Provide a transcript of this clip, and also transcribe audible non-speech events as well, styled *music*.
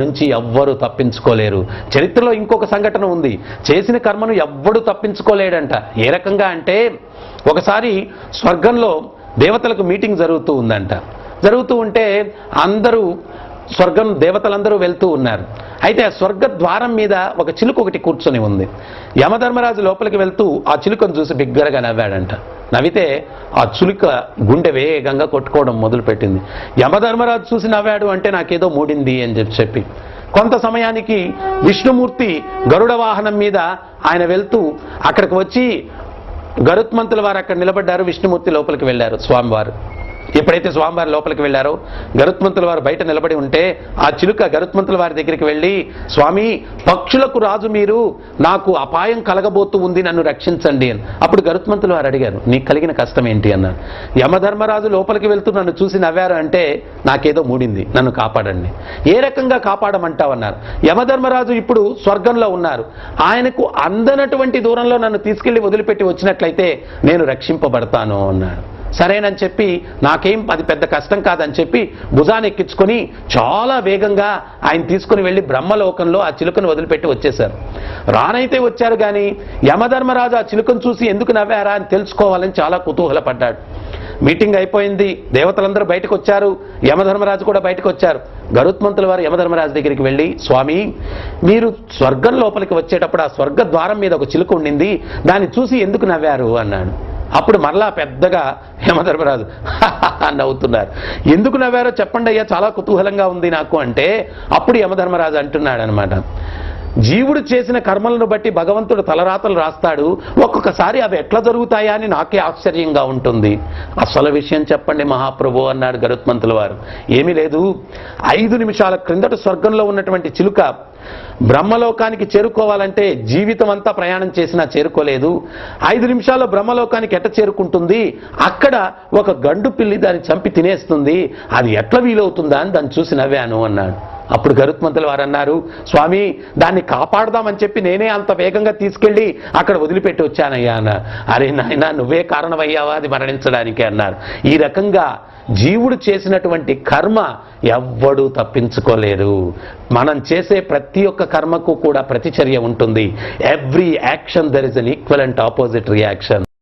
నుంచి ఎవ్వరూ తప్పించుకోలేరు. చరిత్రలో ఇంకొక సంఘటన ఉంది. చేసిన కర్మను ఎవ్వడు తప్పించుకోలేడంట. ఏ రకంగా అంటే ఒకసారి స్వర్గంలో దేవతలకు మీటింగ్ జరుగుతూ ఉందంట. జరుగుతూ ఉంటే అందరూ స్వర్గం దేవతలందరూ వెళ్తూ ఉన్నారు. అయితే ఆ స్వర్గ ద్వారం మీద ఒక చిలుక ఒకటి కూర్చొని ఉంది. యమధర్మరాజు లోపలికి వెళ్తూ ఆ చిలుకను చూసి బిగ్గరగా నవ్వాడంట. నవ్వితే ఆ చులుక గుండె వేగంగా కొట్టుకోవడం మొదలుపెట్టింది. యమధర్మరాజు చూసి నవ్వాడు అంటే నాకేదో మూడింది అని చెప్పి చెప్పి. కొంత సమయానికి విష్ణుమూర్తి గరుడ వాహనం మీద ఆయన వెళ్తూ అక్కడికి వచ్చి గరుత్మంతుల వారు అక్కడ నిలబడ్డారు విష్ణుమూర్తి లోపలికి వెళ్ళారు స్వామివారు. ఎప్పుడైతే స్వామివారి లోపలికి వెళ్ళారో గరుత్మంతుల వారు బయట నిలబడి ఉంటే ఆ చిలుక గరుత్మంతుల వారి దగ్గరికి వెళ్ళి స్వామి పక్షులకు రాజు మీరు నాకు అపాయం కలగబోతూ ఉంది నన్ను రక్షించండి అని. అప్పుడు గరుత్మంతుల వారు అడిగారు నీకు కలిగిన కష్టం ఏంటి? అన్నాడు యమధర్మరాజు లోపలికి వెళ్తూ నన్ను చూసి నవ్వారు అంటే నాకేదో మూడింది నన్ను కాపాడండి. ఏ రకంగా కాపాడమంటావన్నారు? యమధర్మరాజు ఇప్పుడు స్వర్గంలో ఉన్నారు. ఆయనకు అందనటువంటి దూరంలో నన్ను తీసుకెళ్ళి వదిలిపెట్టి వచ్చినట్లయితే నేను రక్షింపబడతాను అన్నాడు సరేనని చెప్పి నాకేం అది పెద్ద కష్టం కాదని చెప్పి భుజాన్ని ఎక్కించుకొని చాలా వేగంగా ఆయన తీసుకుని వెళ్ళి బ్రహ్మలోకంలో ఆ చిలుకను వదిలిపెట్టి వచ్చేశారు. రానైతే వచ్చారు కానీ యమధర్మరాజు ఆ చిలుకను చూసి ఎందుకు నవ్వారా అని తెలుసుకోవాలని చాలా కుతూహలపడ్డాడు. మీటింగ్ అయిపోయింది దేవతలందరూ బయటకు వచ్చారు యమధర్మరాజు కూడా బయటకు వచ్చారు గరుత్మంతుల వారు యమధర్మరాజు దగ్గరికి వెళ్ళి స్వామి మీరు స్వర్గం లోపలికి వచ్చేటప్పుడు ఆ స్వర్గ ద్వారం మీద ఒక చిలుక ఉండింది దాన్ని చూసి ఎందుకు నవ్వారు? అన్నాడు. అప్పుడు మరలా పెద్దగా యమధర్మరాజు *laughs* నవ్వుతున్నారు. ఎందుకు నవ్వారో చెప్పండి అయ్యా చాలా కుతూహలంగా ఉంది నాకు అంటే అప్పుడు యమధర్మరాజు అంటున్నాడు అనమాట జీవుడు చేసిన కర్మలను బట్టి భగవంతుడు తలరాతలు రాస్తాడు. ఒక్కొక్కసారి అవి ఎట్లా జరుగుతాయా అని నాకే ఆశ్చర్యంగా ఉంటుంది. అసలు విషయం చెప్పండి మహాప్రభు అన్నాడు గరుత్మంతుల వారు. ఏమీ లేదు. ఐదు నిమిషాల క్రిందట స్వర్గంలో ఉన్నటువంటి చిలుక బ్రహ్మలోకానికి చేరుకోవాలంటే జీవితం అంతా ప్రయాణం చేసినా చేరుకోలేదు. ఐదు నిమిషాల్లో బ్రహ్మలోకానికి ఎట్ట చేరుకుంటుంది? అక్కడ ఒక గండు పిల్లి దాన్ని చంపి తినేస్తుంది. అది ఎట్లా వీలవుతుందా అని దాన్ని చూసి నవ్వాను అన్నాడు. అప్పుడు గరుత్మంతులు వారు అన్నారు స్వామి దాన్ని కాపాడదామని చెప్పి నేనే అంత వేగంగా తీసుకెళ్ళి అక్కడ వదిలిపెట్టి వచ్చానయ్యా అన్న అరే నాయన నువ్వే కారణమయ్యావా? అది మరణించడానికి అన్నారు. ఈ రకంగా జీవుడు చేసినటువంటి కర్మ ఎవ్వడూ తప్పించుకోలేరు మనం చేసే ప్రతి ఒక్క కర్మకు కూడా ప్రతిచర్య ఉంటుంది. Every action there is an equivalent opposite reaction